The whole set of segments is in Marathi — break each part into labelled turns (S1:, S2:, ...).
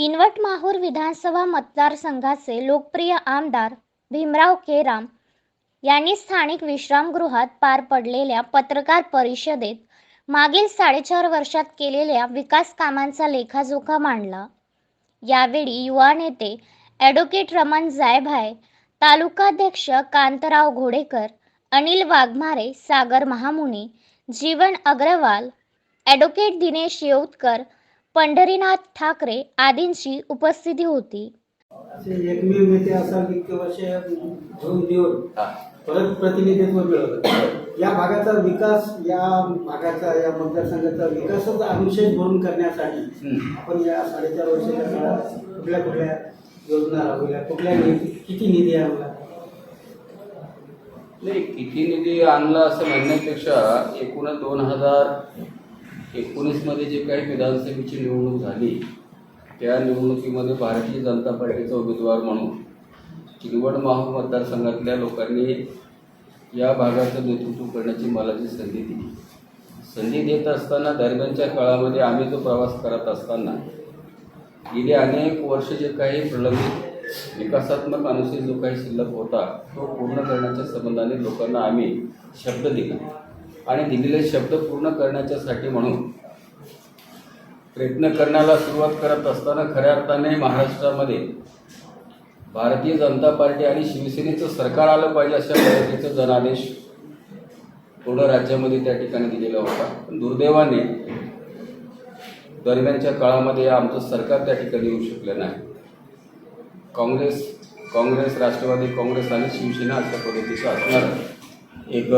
S1: किनवट माहूर विधानसभा मतदारसंघाचे लोकप्रिय आमदार भीमराव केराम यांनी स्थानिक विश्रामगृहात पार पडलेल्या पत्रकार परिषदेत मागील साडेचार वर्षात केलेल्या विकास कामांचा लेखाजोखा मांडला. यावेळी युवा नेते ॲडव्होकेट रमण जायभाय तालुकाध्यक्ष कांतराव घोडेकर अनिल वाघमारे सागर महामुनी जीवन अग्रवाल ॲडव्होकेट दिनेश येऊतकर पंढरीनाथ ठाकरे आदींची उपस्थिती होती.
S2: असे एकमेव नेते असाल की किंवा असे घेऊन देऊन परत प्रतिनिधित्व मिळवलं. या भागाचा विकास या भागाचा या मतदारसंघाचा विकासाचा अनुशेष भरून करण्यासाठी आपण या साडेचार वर्षाच्या काळात कुठल्या कुठल्या योजना राबवल्या कुठल्या निधी किती निधी आणला?
S3: नाही किती निधी आणला असं म्हणण्यापेक्षा एकूणच दोन हजार एकोणीसमध्ये जे काही विधानसभेची निवडणूक झाली त्या निवडणुकीमध्ये भारतीय जनता पार्टीचा उमेदवार म्हणून किनवट माहूर मतदारसंघातल्या लोकांनी या भागाचं नेतृत्व करण्याची मला जी संधी दिली. संधी देत असताना दरम्यानच्या काळामध्ये आम्ही जो प्रवास करत असताना गेली अनेक वर्ष जे काही प्रलंबित विकासात्मक अनुसूचित जो काही शिल्लक होता तो पूर्ण करण्याच्या संबंधाने लोकांना आम्ही शब्द दिला. आणि दिलेले शब्द पूर्ण करण्याच्यासाठी म्हणून प्रयत्न करण्याला सुरुवात करत असताना खऱ्या अर्थाने महाराष्ट्रामध्ये भारतीय जनता पार्टी आणि शिवसेनेचं सरकार आलं पाहिजे अशा पद्धतीचा जनादेश पूर्ण राज्यामध्ये त्या ठिकाणी दिलेला होता. पण दुर्दैवाने दरम्यानच्या काळामध्ये आमचं सरकार त्या ठिकाणी येऊ शकलं नाही. काँग्रेस काँग्रेस राष्ट्रवादी काँग्रेस आणि शिवसेना अशा पद्धतीचं असणार एक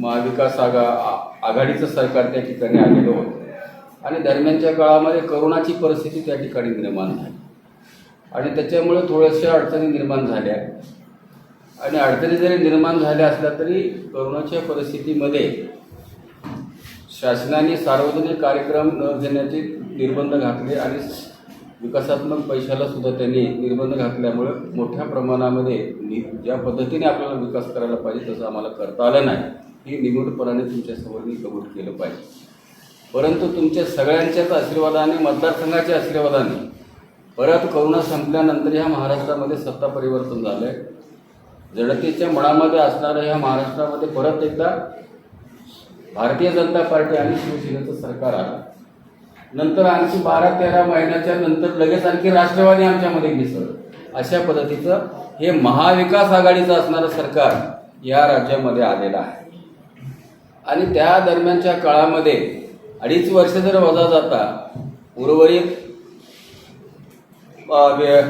S3: महाविकास आघा आघाडीचं सरकार त्या ठिकाणी आलेलं होतं. आणि दरम्यानच्या काळामध्ये करोनाची परिस्थिती त्या ठिकाणी निर्माण झाली. आणि त्याच्यामुळे थोड्याशा अडचणी निर्माण झाल्या. आणि अडचणी जरी निर्माण झाल्या असल्या तरी करोनाच्या परिस्थितीमध्ये शासनाने सार्वजनिक कार्यक्रम न घेण्याचे निर्बंध घातले आणि विकासात्मक पैशाला सुद्धा त्यांनी निर्बंध घातल्यामुळे मोठ्या प्रमाणामध्ये नि ज्या पद्धतीने आपल्याला विकास करायला पाहिजे तसं आम्हाला करता आलं नाही हे निमूटपणाने तुमच्यासमोर मी कबूल केलं पाहिजे. परंतु तुमच्या सगळ्यांच्याच आशीर्वादाने मतदारसंघाच्या आशीर्वादाने परत करोना संपल्यानंतर ह्या महाराष्ट्रामध्ये सत्ता परिवर्तन झालं आहे जनतेच्या मनामध्ये असणारं ह्या महाराष्ट्रामध्ये परत एकदा भारतीय जनता पार्टी आणि शिवसेनेचं सरकार आलं. नंतर आणखी बारा तेरा महिन्याच्या नंतर लगेच आणखी राष्ट्रवादी आमच्यामध्ये मिसळलं अशा पद्धतीचं हे महाविकास आघाडीचं असणारं सरकार या राज्यामध्ये आलेलं आहे. आणि त्या दरम्यानच्या काळामध्ये अडीच वर्ष जर वजा जाता उर्वरित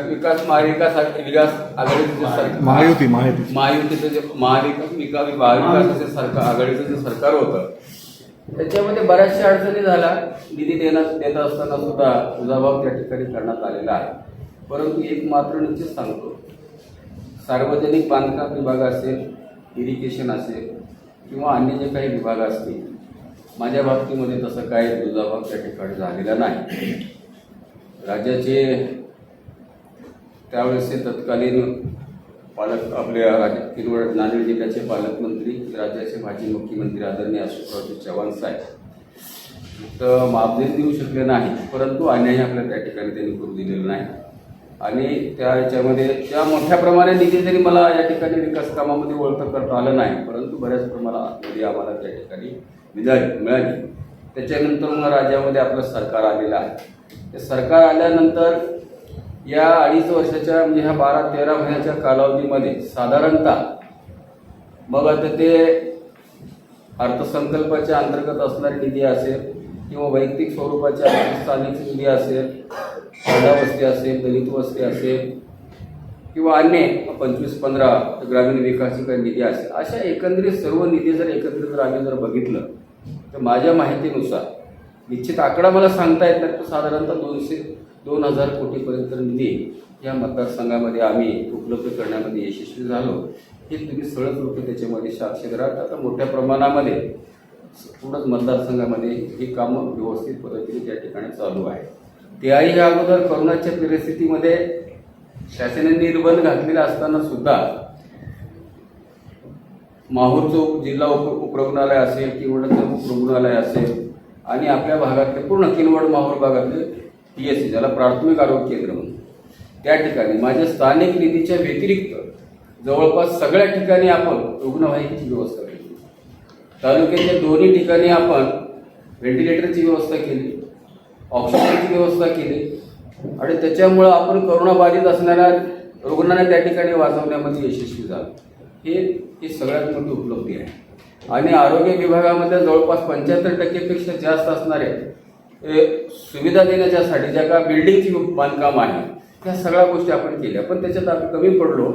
S3: विकास महाविकास विकास आघाडीचं जे सरकार
S4: महायुती महायुती
S3: महायुतीचं जे महाविकास विकास महाविकासाचे सरकार आघाडीचं जे सरकार होतं त्याच्यामध्ये बऱ्याचशा अडचणी झाल्या. निधी देण्यात देत असताना सुद्धा जबाब त्या ठिकाणी करण्यात आलेला आहे. परंतु एक मात्र निश्चित सांगतो. सार्वजनिक बांधकाम विभाग असेल इरिगेशन असेल किंवा अन्य जे काही विभाग असतील माझ्या बाबतीमध्ये तसं काही दुजाभाव त्या ठिकाणी झालेला नाही. राज्याचे त्यावेळेसचे तत्कालीन पालक आपल्या राज्य किनवट नांदेड जिल्ह्याचे पालकमंत्री राज्याचे माजी मुख्यमंत्री आदरणीय अशोकरावजी चव्हाण साहेब. तर मापदेश देऊ शकले नाही परंतु अन्याय आपल्या त्या ठिकाणी त्यांनी करू दिलेला नाही. आणि त्या याच्यामध्ये त्या मोठ्या प्रमाणे निधी जरी मला या ठिकाणी विकास कामामध्ये ओळख करता आलं नाही परंतु बऱ्याच प्रमाणात निधी आम्हाला त्या ठिकाणी मिळाली मिळाली. त्याच्यानंतर मग राज्यामध्ये आपलं सरकार आलेलं आहे. ते सरकार आल्यानंतर या अडीच वर्षाच्या म्हणजे ह्या बारा तेरा महिन्याच्या कालावधीमध्ये साधारणतः मग आता ते अर्थसंकल्पाच्या अंतर्गत असणारे निधी असेल किंवा वैयक्तिक स्वरूपाच्या स्थानिक निधी असेल खेडा वस्ती असेल दलित वस्ती असेल किंवा अन्य पंचवीस पंधरा ग्रामीण विकास निधी असेल अशा एकंदरीत सर्व निधी जर एकत्रित जर आम्ही जर बघितलं तर माझ्या माहितीनुसार निश्चित आकडा मला सांगता येत नाही तर साधारणतः दोनशे दोन हजार कोटीपर्यंत निधी या मतदारसंघामध्ये आम्ही उपलब्ध करण्यामध्ये यशस्वी झालो. हे तुम्ही सळत लोक त्याच्यामध्ये साक्षीदार आहात आता मोठ्या प्रमाणामध्ये पूर्ण मतदारसंघामध्ये ही कामं व्यवस्थित पद्धतीने त्या ठिकाणी चालू आहे. त्याही या अगोदर करोनाच्या परिस्थितीमध्ये शासनाने निर्बंध घातलेला असताना सुद्धा माहूरचं जिल्हा उप उपरुग्णालय असेल किंवा उपरुग्णालय असेल आणि आपल्या भागातले पूर्ण किनवड माहूर भागातले पी एस सी ज्याला प्राथमिक आरोग्य केंद्र म्हणून. त्या ठिकाणी माझ्या स्थानिक निधीच्या व्यतिरिक्त जवळपास सगळ्या ठिकाणी आपण रुग्णवाहिकेची व्यवस्था केली. तालुक्याच्या दोन्ही ठिकाणी आपण व्हेंटिलेटरची व्यवस्था केली ऑक्सिजनची व्यवस्था केली आणि त्याच्यामुळं आपण करोनाबाधित असणाऱ्या रुग्णांना त्या ठिकाणी वाचवण्यामध्ये यशस्वी झालं. हे ही सगळ्यात मोठी उपलब्धी आहे. आणि आरोग्य विभागामध्ये जवळपास पंच्याहत्तर टक्केपेक्षा जास्त असणारे सुविधा देण्याच्यासाठी ज्या का बिल्डिंगची बांधकाम आहे ह्या सगळ्या गोष्टी आपण केल्या. पण त्याच्यात आपण कमी पडलो.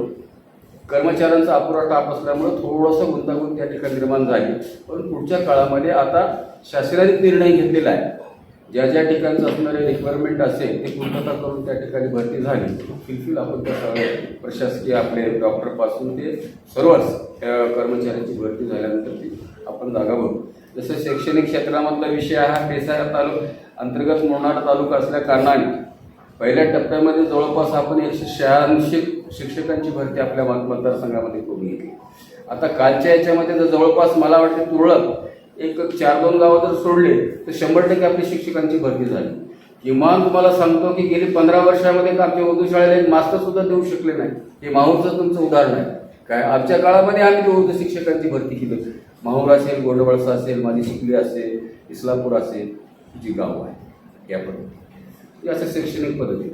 S3: कर्मचाऱ्यांचा अपुरा टाप असल्यामुळे थोडंसं गुंतागुंत त्या ठिकाणी निर्माण झाली. पण पुढच्या काळामध्ये आता शासनाने निर्णय घेतलेला आहे. ज्या ज्या ठिकाणचं असणारे रिक्वायरमेंट असेल ते पूर्णता करून त्या ठिकाणी भरती झाली. फिलफिल आपण त्या प्रशासकीय आपले डॉक्टरपासून ते सर्वच कर्मचाऱ्यांची भरती झाल्यानंतर ती आपण जागा बघू. जसं शैक्षणिक क्षेत्रामधला विषय हा पेसारा तालु अंतर्गत मोरनाड तालुका असल्या कारणाने पहिल्या टप्प्यामध्ये जवळपास आपण एकशे शहाऐंशी शिक्षकांची भरती आपल्या मतदारसंघामध्ये करून घेतली. आता कालच्या याच्यामध्ये जर जवळपास मला वाटते तुरळक एक चार दोन गावं जर सोडले तर शंभर टक्के आपली शिक्षकांची भरती झाली. किमान तुम्हाला सांगतो की गेली पंधरा वर्षामध्ये आमच्या उर्दू शाळेला एक मास्तर सुद्धा देऊ शकले नाही. हे माहूरचं तुमचं उदाहरण आहे. काय आमच्या काळामध्ये आम्ही ते उर्दू शिक्षकांची भरती केली माहूर असेल गोंडवळसा असेल माझी शिकली असेल इस्लामपूर असेल जी गाव आहे या पद्धती असं शैक्षणिक पद्धती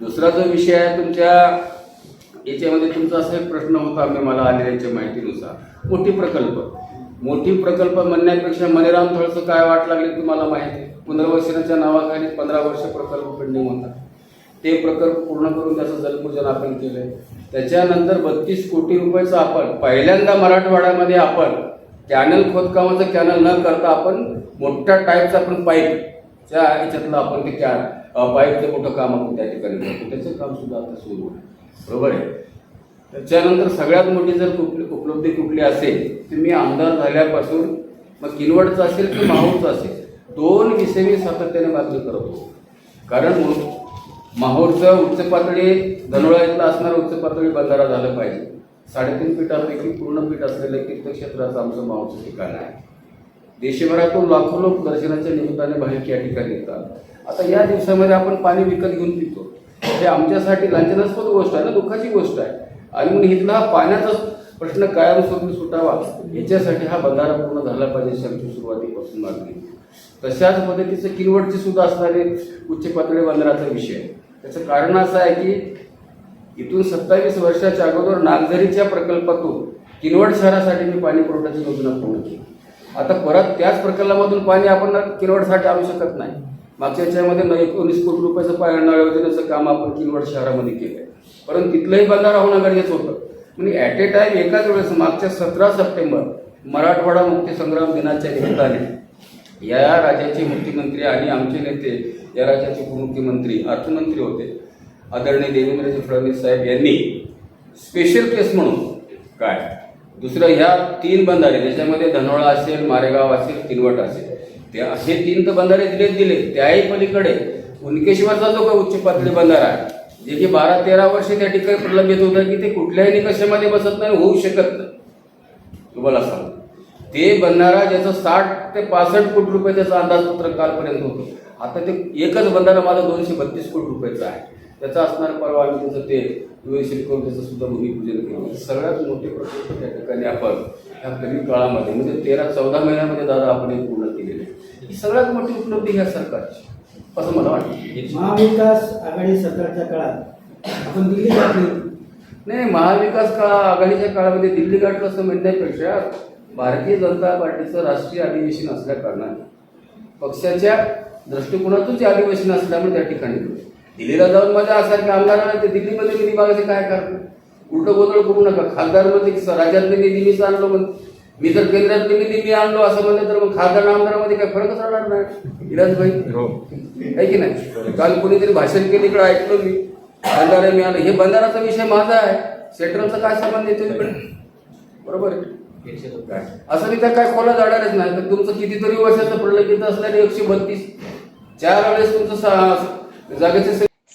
S3: दुसरा जो विषय आहे तुमच्या याच्यामध्ये तुमचा असा एक प्रश्न होता आम्ही मला आलेल्याच्या माहितीनुसार. मोठी प्रकल्प. मोठी प्रकल्प म्हणण्यापेक्षा मणिराम थळचं काय वाट लागली तुम्हाला माहिती? आहे पुनर्वसनाच्या नावाखाली पंधरा वर्ष प्रकल्प पेंडिंग होता. ते प्रकल्प पूर्ण करून त्याचं जलपूजन आपण केलं त्याच्यानंतर बत्तीस कोटी रुपयाचं आपण पहिल्यांदा मराठवाड्यामध्ये आपण कॅनल खोदकामाचं कॅनल न करता आपण मोठ्या टाईपचा आपण पाईप त्या ह्याच्यातलं आपण ते कॅ पाईपचं मोठं काम आपण त्या ठिकाणी करतो. त्याचं काम सुद्धा आता सुरू आहे. बरोबर आहे? त्याच्यानंतर सगळ्यात मोठी जर कुठली उपलब्धी कुठली असेल तर मी आमदार झाल्यापासून मग किनवडचं असेल की माहूरचं असेल दोन विषय मी सातत्याने बातमी करतो कारण माहूरचं उच्च पातळी धनोळा इथला असणारं उच्च पातळी बंधारा झालं पाहिजे. साडेतीन पीठापैकी पूर्ण पीठ असलेलं तीर्थक्षेत्राचं आमचं मावचं ठिकाण आहे. देशभरातून लाखो लोक दर्शनाच्या निमित्ताने बाहेर या ठिकाणी येतात. आता या दिवसामध्ये आपण पाणी विकत घेऊन पितो. हे आमच्यासाठी लांछनास्पद गोष्ट आहे ना दुःखाची गोष्ट आहे. आणि म्हणून इथला हा पाण्याचा प्रश्न कायमस्वरूपी सुटावा याच्यासाठी हा बंधारा पूर्ण झाला पाहिजे अशी आमची सुरुवातीपासून मागणी. तशाच पद्धतीचं किनवटचे सुद्धा असणारे उच्च पातळी बंदराचा विषय त्याचं कारण असं आहे की इथून सत्तावीस वर्षाच्या अगोदर नागझरीच्या प्रकल्पातून किनवट शहरासाठी मी पाणी पुरवठ्याची योजना पूर्ण केली आता परत त्याच प्रकल्पामधून पाणी आपण किनवटसाठी आणू शकत नाही. मागच्या याच्यामध्ये न- एकोणीस कोटी रुपयाचं पाणी नळ योजनेचं काम आपण किनवट शहरामध्ये केलं आहे परंतु तिथलंही बंधारा होणं गरजेचं होतं. म्हणजे ॲट ए टाईम एकाच वेळेस मागच्या सतरा सप्टेंबर मराठवाडा मुक्तीसंग्राम दिनाच्या निमित्ताने या राज्याचे मुख्यमंत्री आणि आमचे नेते या राज्याचे उपमुख्यमंत्री अर्थमंत्री होते. आदरणीय देवेंद्रजी फडणवीस साहेब यांनी स्पेशल केस म्हणून काय? दुसरं ह्या तीन बंधारे ज्याच्यामध्ये धनोळा असेल मारेगाव असेल किनवट असेल ते असे तीन तर बंधारे दिलेच दिले. त्याही पलीकडे उनकेश्वरचा जो काही उच्च पातळी बंधारा आहे जे की बारा तेरा वर्ष त्या ठिकाणी प्रलंबित होतं की ते कुठल्याही निकषामध्ये बसत नाही होऊ शकत नाही. तुम्हाला सांग ते बंधारा ज्याचं साठ ते पासष्ट कोटी रुपये त्याचं अंदाजपत्रक कालपर्यंत होतं. आता ते एकच बंधारा माझा दोनशे बत्तीस कोटी रुपयाचा आहे. त्याचा असणार परवा आम्ही त्याचं ते व्यवस्थित करून त्याचं सुद्धा भूमिपूजन केलं सगळ्यात मोठे प्रकल्प त्या ठिकाणी आपण ह्या कमी काळामध्ये म्हणजे तेरा चौदा महिन्यामध्ये दादा आपण हे पूर्ण केलेले. ही सगळ्यात मोठी उपलब्धी ह्या सरकारची असं मला वाटतं
S2: महाविकास आघाडी सरकारच्या काळात आपण दिल्ली गाठली.
S3: नाही महाविकास काळ आघाडीच्या काळामध्ये दिल्ली गाठलं असं म्हणण्यापेक्षा भारतीय जनता पार्टीचं राष्ट्रीय अधिवेशन असल्या कारणाने पक्षाच्या दृष्टिकोनातून ते अधिवेशन असल्यामुळे त्या ठिकाणी. दिल्लीला जाऊन माझ्या असारख्या आमदारांना ते दिल्लीमध्ये निधी मागायचे काय कारण उलट गोंधळ करू नका. खासदारमध्ये राज्यातले निधी मीच आणलो म्हण मी जर केंद्रातले निधी मी आणलो असं म्हणलं तर मग खासदार आमदारामध्ये काही फरकच राहणार नाही. इलाज भाई आहे की नाही? काल कोणीतरी भाषण केलं इकडे ऐकलं मी. बंधारे मी आलं हे बंधाराचा विषय माझा आहे. सेंट्रलचा काय संबंध येतो इकडे बरोबर आहे. काय असं मी त्या काय खोला जाणारच नाही. तर तुमचं कितीतरी वर्षाचं प्रलंबित असल्याने एकशे बत्तीस. चार वेळेस तुमचं जागेचे